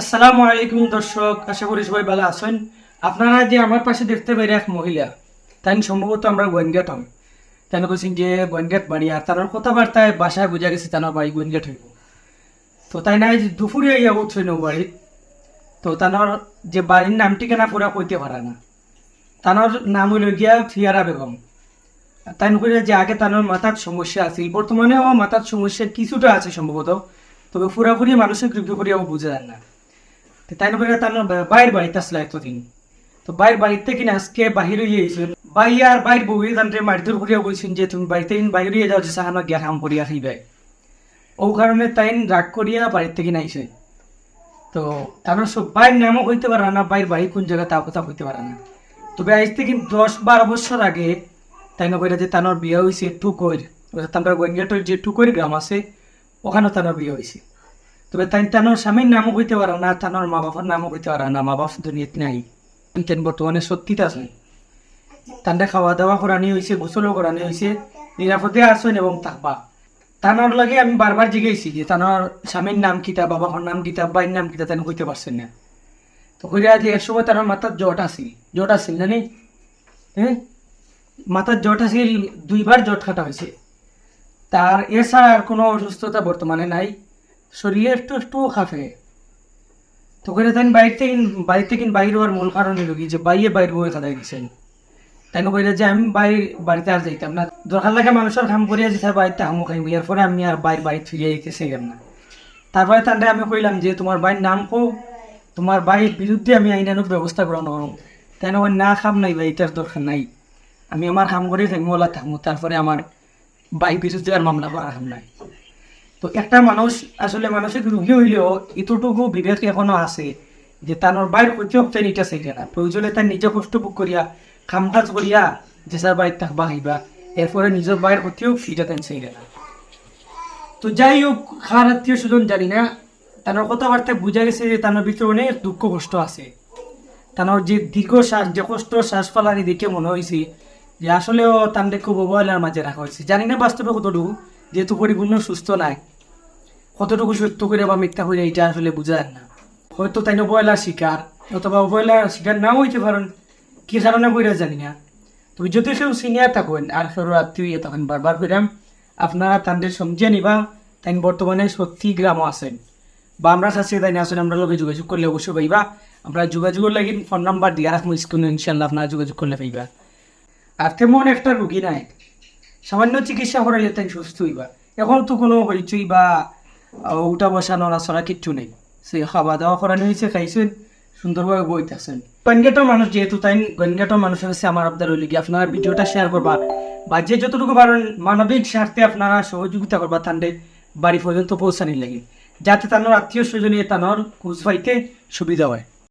আসসালামু আলাইকুম দর্শক, আশা করি সবাই ভালো আছেন। আপনারা যে আমার পাশে দেখতে পাই এক মহিলা, তাই সম্ভবত আমরা গোয়েনগেট হন তাই বলছেন যে গোয়েনগেট বাড়ি, আর তার কথাবার্তায় বাসায় বোঝা গেছে তার বাড়ি গোয়েনগেট হইব। তো তাই না দুপুরে ইয়া উঠছে নৌ বাড়ির তো তানোর যে বাড়ির নাম ঠিকানা পুরা কইতে পারে না। তানোর নাম হইল গিয়া ফিয়ারা বেগম। তাই নকরে যে আগে তানোর মাথার সমস্যা আছে, বর্তমানেও মাথার সমস্যা কিছুটা আছে সম্ভবত। তবে পুরাপুরি মানুষের কৃপি করিয়াও বুঝে যান না। তো তাই নকরে তার বাইরের বাড়িতে আসলে এতদিন তো বাইরের বাড়িতে কিনা আজকে বাহির হয়ে গেছিল বাই আর বাইর বউয়ে তান্তে মারিদুর করিয়া বলছেন যে, তুমি বাড়িতে বাহির হয়ে যাও যে সাহানো গিয়া কাম করিয়া খাইবে ও কারণে তাই রাগ করিয়া বাড়ির থেকে নাইছে তো তারপর সব বাইর নামও হইতে পারে না, বাইর বাড়ি কোন জায়গায় তা কথা হইতে পারে না। তবে আজ থেকে দশ বারো বছর আগে তাই না কইরা যে তানোর বিয়ে হয়েছে টুকর তারপর গোয়েঙ্গাটোর যে টুকর গ্রাম আছে ওখানে তানোর বিয়ে হয়েছে তবে তাই তানোর স্বামীর নামও হইতে পারে না, তানোর মা বাবার নামও হইতে পারে না মা বাপ দুনিয়াতে নাই। তেন বর্তমানে সত্যিটা আছে। তান্ডা খাওয়া দাওয়া করানি হয়েছে গোসলও করানি হয়েছে নিরাপদে আসেন এবং থাকবা। তানোর লাগে আমি বারবার জিজ্ঞেসি যে তানোর স্বামীর নাম কিতা বাবার নাম কিতা বাইর নাম কিতা তেন কইতে পারছেন না। তো কইরা যে এক সময় তার মাথার জট আসি জট আসিল জানি? হ্যাঁ মাথার জট আসিল দুইবার জট কাটা হয়েছে তার এছাড়া আর কোনো অসুস্থতা বর্তমানে নাই। শরীরে একটু একটু খাফে তো করে তাই বাইরে থেকে বাড়ি থেকে বাইরে হওয়ার মূল কারণ হলো কি যে বাইরে বাইরে বয়ে কাদাই গেছেন। তাই কইলে যে আমি বাইরে বাড়িতে আর যাইতাম না। দরকার লাগে মানুষের কাম করিয়া যেতে বাড়িতে হামু খাইব এর পরে আমি আর বাইরে বাড়ি ফিরে যেতে চাইলাম না। তারপরে তান্ডে আমি কইলাম যে তোমার বাইর নাম কো তোমার বাইর বিরুদ্ধে আমি আইনানুক ব্যবস্থা গ্রহণ করো তাই না না খাম নাই বা এটার দরকার নাই। আমি আমার কাম করে থাকব ওলা থাকব তারপরে আমার বাই বিরুদ্ধে আর মামলা করা কাম নাই। তো একটা মানুষ আসলে মানসিক রুগী হইলেও এতটুকু বিবেক এখনও আছে যে তার বাইর করতে হচ্ছে এটা চাইছে না প্রয়োজনে তার নিজে কষ্ট ভোগ করিয়া কাম কাজ করিয়া যে স্যার বাইর থাকবা হইবা এরপরে নিজের বাইর করতেও ফিটা তেন চাইলে না তো যাই হোক খার আত্মীয় স্বজন জানি না তার কথাবার্তায় বোঝা গেছে যে তার ভিতরে অনেক দুঃখ কষ্ট আছে। তার যে দীর্ঘ শ্বাস, যে কষ্ট শ্বাস ফেলানি দেখে মনে হয়েছে যে আসলেও তান্ডে খুব অবহেলার মাঝে রাখা হয়েছে জানি না বাস্তবে কতটুকু, যেহেতু পরিপূর্ণ সুস্থ নাই। কতটুকু সত্য করে বা মিথ্যা করে এটা আসলে বোঝা না। হয়তো তাই অবহেলার শিকার, অথবা অবহেলার শিকার নাও হইতে পারেন, কি কারণে বইরা জানি না। তবে যদি কেউ সিনিয়র থাকেন, আর সরু আত্মীয় তখন বারবার কইরাম, আপনারা তাদের সমঝিয়ে নিবা তাই বর্তমানে সত্যি গ্রামও আছেন। বা আমরা চাচ্ছি তাই না আসলে আমরা লোকে যোগাযোগ করলে অবশ্যই পাইবা। আমরা যোগাযোগের লাগি ফোন নাম্বার দিয়ে রাখব স্ক্রিনে ইনশাল্লাহ আপনারা যোগাযোগ করলে পাইবা। আর তেমন একটা রুগী নাই। সামান্য চিকিৎসা করাইলে তাই সুস্থ হইবা। এখন তো কোনো হইচই বা উঠা বসা, নড়াচড়া কিচ্ছু নেই। সে খাওয়া দাওয়া করানো হয়েছে খাইছেন, সুন্দরভাবে বইতেছেন। গনগেটর মানুষ যেহেতু, তাই গনগেটর মানুষের কাছে আমার আবদার ওই কি, আপনারা ভিডিওটা শেয়ার করবা। বা যে যতটুকু পারেন মানবিক স্বার্থে আপনারা সহযোগিতা করবা তান্ডে বাড়ি পর্যন্ত পৌঁছানির লাগে। যাতে তানোর আত্মীয় স্বজনে তানোর খোঁজ পাইতে সুবিধা হয়।